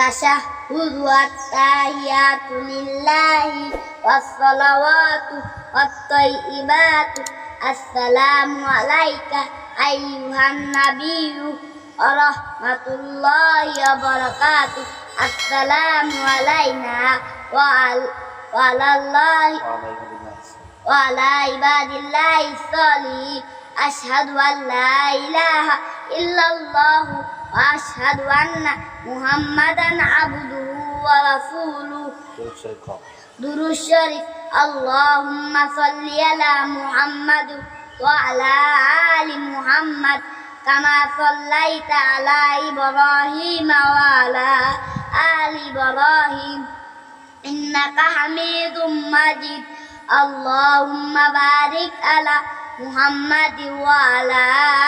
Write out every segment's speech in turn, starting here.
التشهد والتحيات لله والصلوات والطيبات السلام عليك أيها النبي ورحمة الله وبركاته. السلام علينا وعلى الله وعلى عباد الله الصالحين. أشهد أن لا إله إلا الله وأشهد أن محمدا عبده ورسوله. درود الشريف اللهم صل على محمد وعلى آل محمد كما صليت على إبراهيم وعلى آل إبراهيم. إنك حميد مجيد. اللهم بارك على محمد وعلى آل محمد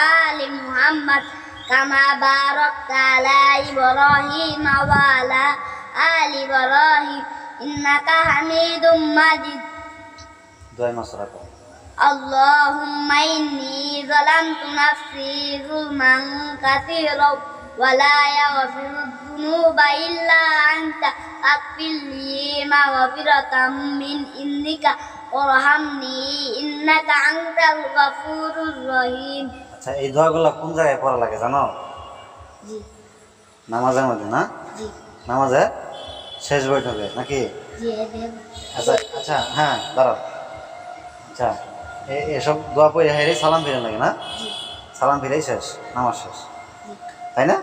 كما باركت على إبراهيم وعلى آل إبراهيم إنك حميد مجيد. اللهم إني ظلمت نفسي ظلما كثيرا ولا يغفر الذنوب إلا أنت. أغفر لي مغفرة من إنك ওরহামনি ইন্নাকা আনতাল গাফুরুর রহিম। আচ্ছা এই দোয়াগুলো কোন জায়গায় পড়া লাগে জানো? জি। নামাজের মধ্যে না? জি। নামাজে শেষ বৈঠকে নাকি? আচ্ছা আচ্ছা হ্যাঁ দাঁড়াও। আচ্ছা এসব দোয়া পড়ে হেরে সালাম ফিরে লাগে না? সালাম ফিরেই শেষ নামাজ শেষ। তাই না?